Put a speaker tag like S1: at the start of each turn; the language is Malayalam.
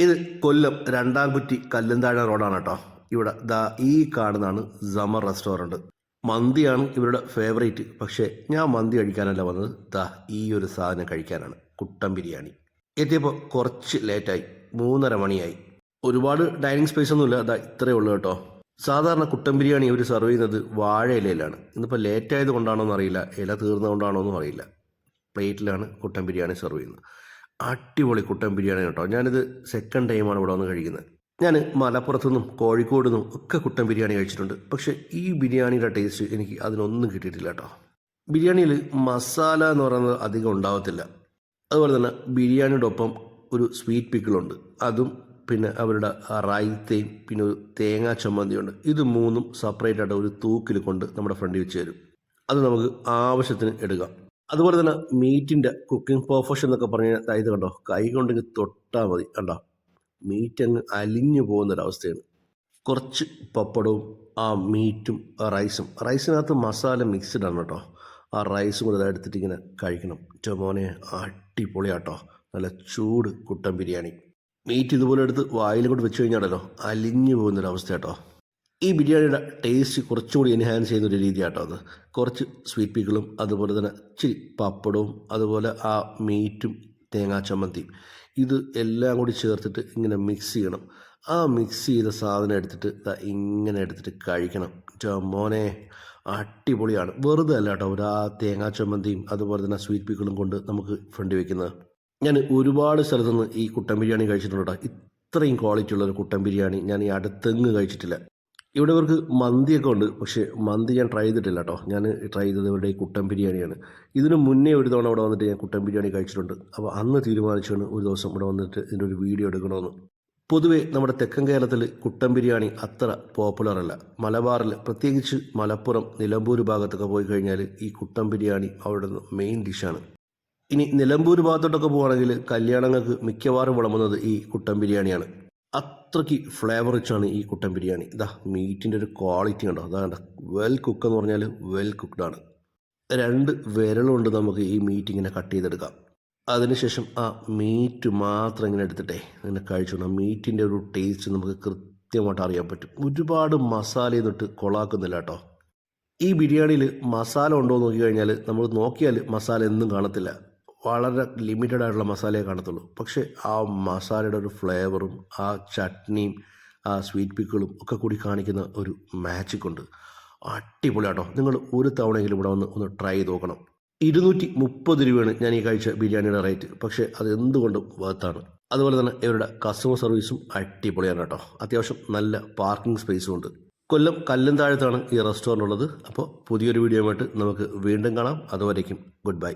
S1: ഇത് കൊല്ലം രണ്ടാംകുറ്റി കല്ലുംതാഴ റോഡാണ് കേട്ടോ. ഇവിടെ ദാ ഈ കാണുന്നതാണ് സമർ റെസ്റ്റോറന്റ് മന്തിയാണ് ഇവരുടെ ഫേവറേറ്റ് പക്ഷേ ഞാൻ മന്തി കഴിക്കാനല്ല വന്നത്. ദാ ഈ ഒരു സാധനം കഴിക്കാനാണ്. കുട്ടൻ ബിരിയാണി. എത്തിയപ്പോൾ കുറച്ച് ലേറ്റായി. മൂന്നര മണിയായി. ഒരുപാട് ഡൈനിങ് സ്പേസ് ഒന്നുമില്ല ദാ ഇത്രയേ ഉള്ളൂ കേട്ടോ. സാധാരണ കുട്ടൻ ബിരിയാണി ഇവർ സെർവ് ചെയ്യുന്നത് വാഴ ഇലയിലാണ്. ഇന്നിപ്പോൾ ലേറ്റ് ആയത് കൊണ്ടാണോ എന്നറിയില്ല ഇല തീർന്നതുകൊണ്ടാണോ എന്നും അറിയില്ല പ്ലേറ്റിലാണ് കുട്ടൻ ബിരിയാണി സെർവ് ചെയ്യുന്നത്. അടിപൊളി കുട്ടൻ ബിരിയാണി കേട്ടോ. ഞാനിത് സെക്കൻഡ് ടൈമാണ് ഇവിടെ വന്ന് കഴിക്കുന്നത്. ഞാൻ മലപ്പുറത്തു നിന്നും കോഴിക്കോട് നിന്നും ഒക്കെ കുട്ടൻ ബിരിയാണി കഴിച്ചിട്ടുണ്ട്. പക്ഷേ ഈ ബിരിയാണിയുടെ ടേസ്റ്റ് എനിക്ക് അതിനൊന്നും കിട്ടിയിട്ടില്ല കേട്ടോ. ബിരിയാണിയിൽ മസാല എന്ന് പറയുന്നത് അധികം ഉണ്ടാവത്തില്ല. അതുപോലെ തന്നെ ബിരിയാണിയുടെ ഒപ്പം ഒരു സ്വീറ്റ് പിക്കിളുണ്ട് അതും പിന്നെ അവരുടെ ആ റൈത്തയും പിന്നെ ഒരു തേങ്ങാ ചമ്മന്തിയുണ്ട്. ഇത് മൂന്നും സെപ്പറേറ്റ് ആയിട്ട് ഒരു തൂക്കിൽ കൊണ്ട് നമ്മുടെ ഫ്രണ്ടിൽ വെച്ച് തരും. അത് നമുക്ക് ആവശ്യത്തിന് എടുക്കാം. അതുപോലെ തന്നെ മീറ്റിന്റെ കുക്കിംഗ് പെർഫെക്ഷൻ എന്നൊക്കെ പറഞ്ഞ ഇത് കണ്ടോ? കൈ കൊണ്ടെങ്കിൽ തൊട്ടാൽ മതി. കണ്ടോ? മീറ്റ് അങ്ങ് അലിഞ്ഞു പോകുന്നൊരവസ്ഥയാണ്. കുറച്ച് പപ്പടവും ആ മീറ്റും റൈസും റൈസിനകത്ത് മസാല മിക്സ്ഡ് ആണ് കേട്ടോ. ആ റൈസും കൂടെ എടുത്തിട്ട് ഇങ്ങനെ കഴിക്കണം. ടൊമോനെ അടിപൊളിയാട്ടോ. നല്ല ചൂട് കുട്ടൻ ബിരിയാണി. മീറ്റ് ഇതുപോലെ എടുത്ത് വായിലും കൊണ്ട് വെച്ച് കഴിഞ്ഞാണല്ലോ അലിഞ്ഞു പോകുന്നൊരവസ്ഥ കേട്ടോ ഈ ബിരിയാണിയുടെ ടേസ്റ്റ് കുറച്ചുകൂടി എൻഹാൻസ് ചെയ്യുന്ന ഒരു രീതിയാട്ടോ അത്. കുറച്ച് സ്വീറ്റ് പീക്കളും അതുപോലെ തന്നെ ഇച്ചിരി പപ്പടവും അതുപോലെ ആ മീറ്റും തേങ്ങാ ചമ്മന്തിയും. ഇത് എല്ലാം കൂടി ചേർത്തിട്ട് ഇങ്ങനെ മിക്സ് ചെയ്യണം. ആ മിക്സ് ചെയ്ത സാധനം എടുത്തിട്ട് ഇങ്ങനെ എടുത്തിട്ട് കഴിക്കണം. മോനെ അടിപൊളിയാണ്. വെറുതെ അല്ല കേട്ടോ ഒരു ആ തേങ്ങാ ചമ്മന്തിയും അതുപോലെ തന്നെ സ്വീറ്റ് പീക്കളും കൊണ്ട് നമുക്ക് ഫ്രണ്ട് വെക്കുന്നത്. ഞാൻ ഒരുപാട് സ്ഥലത്തുനിന്ന് ഈ കുട്ടൻ ബിരിയാണി കഴിച്ചിട്ടുണ്ട് കേട്ടോ. ഇത്രയും ക്വാളിറ്റി ഉള്ള ഒരു കുട്ടൻ ബിരിയാണി ഞാൻ ഈ അടുത്തെങ്ങ് കഴിച്ചിട്ടില്ല. ഇവിടെ ഇവർക്ക് മന്തിയൊക്കെ ഉണ്ട് പക്ഷേ മന്തി ഞാൻ ട്രൈ ചെയ്തിട്ടില്ല കേട്ടോ ഞാൻ ട്രൈ ചെയ്തത് ഇവരുടെ കുട്ടൻ ബിരിയാണിയാണ്. ഇതിന് മുന്നേ ഒരു തവണ ഇവിടെ വന്നിട്ട് ഞാൻ കുട്ടൻ ബിരിയാണി കഴിച്ചിട്ടുണ്ട്. അപ്പോൾ അന്ന് തീരുമാനിച്ചാണ് ഒരു ദിവസം ഇവിടെ വന്നിട്ട് ഇതിന്റെ ഒരു വീഡിയോ എടുക്കണമെന്ന്. പൊതുവേ നമ്മുടെ തെക്കൻ കേരളത്തിൽ കുട്ടൻ ബിരിയാണി അത്ര പോപ്പുലർ അല്ല. മലബാറിൽ പ്രത്യേകിച്ച് മലപ്പുറം നിലമ്പൂർ ഭാഗത്തൊക്കെ പോയി കഴിഞ്ഞാൽ ഈ കുട്ടൻ ബിരിയാണി അവിടെ മെയിൻ ഡിഷാണ് ഇനി നിലമ്പൂർ ഭാഗത്തോട്ടൊക്കെ പോവുകയാണെങ്കിൽ കല്യാണങ്ങൾക്ക് മിക്കവാറും വിളമ്പുന്നത് ഈ കുട്ടൻ ബിരിയാണിയാണ്. അത്രയ്ക്ക് ഫ്ലേവർ റിച്ചാണ് ഈ കുട്ടൻ ബിരിയാണി. ഇതാ മീറ്റിന്റെ ഒരു ക്വാളിറ്റി ഉണ്ടോ അതാണ്ട് വെൽ കുക്ക് എന്ന് പറഞ്ഞാൽ വെൽ കുക്ക്ഡ് ആണ്. രണ്ട് വിരലുകൊണ്ട് നമുക്ക് ഈ മീറ്റ് ഇങ്ങനെ കട്ട് ചെയ്തെടുക്കാം. അതിനുശേഷം ആ മീറ്റ് മാത്രം ഇങ്ങനെ എടുത്തിട്ടേ ഇങ്ങനെ കഴിച്ചോണം മീറ്റിന്റെ ഒരു ടേസ്റ്റ് നമുക്ക് കൃത്യമായിട്ട് അറിയാൻ പറ്റും. ഒരുപാട് മസാല ചെയ്തിട്ട് കൊളാക്കുന്നില്ല കേട്ടോ. ഈ ബിരിയാണിയിൽ മസാല ഉണ്ടോ എന്ന് നോക്കി കഴിഞ്ഞാൽ നമ്മൾ നോക്കിയാൽ മസാല എന്നും കാണത്തില്ല. വളരെ ലിമിറ്റഡ് ആയിട്ടുള്ള മസാലയെ കാണത്തുള്ളൂ. പക്ഷേ ആ മസാലയുടെ ഒരു ഫ്ലേവറും ആ ചട്നിയും ആ സ്വീറ്റ് പിക്കുകളും ഒക്കെ കൂടി കാണിക്കുന്ന ഒരു മാജിക് ഉണ്ട്. അടിപൊളിയാട്ടോ നിങ്ങൾ ഒരു തവണയെങ്കിലും ഇവിടെ വന്ന് ഒന്ന് ട്രൈ ചെയ്ത് നോക്കണം. ഇരുന്നൂറ്റി മുപ്പത് രൂപയാണ് ഞാൻ ഈ കഴിച്ച ബിരിയാണിയുടെ റേറ്റ് പക്ഷേ അത് എന്തുകൊണ്ടും വർത്താണ് അതുപോലെ തന്നെ ഇവരുടെ കസ്റ്റമർ സർവീസും അടിപൊളിയാണ് കേട്ടോ. അത്യാവശ്യം നല്ല പാർക്കിംഗ് സ്പേസും ഉണ്ട്. കൊല്ലം കല്ലും താഴത്താണ് ഈ റെസ്റ്റോറന്റ് ഉള്ളത്. അപ്പോൾ പുതിയൊരു വീഡിയോയുമായിട്ട് നമുക്ക് വീണ്ടും കാണാം. അതുവരേക്കും ഗുഡ് ബൈ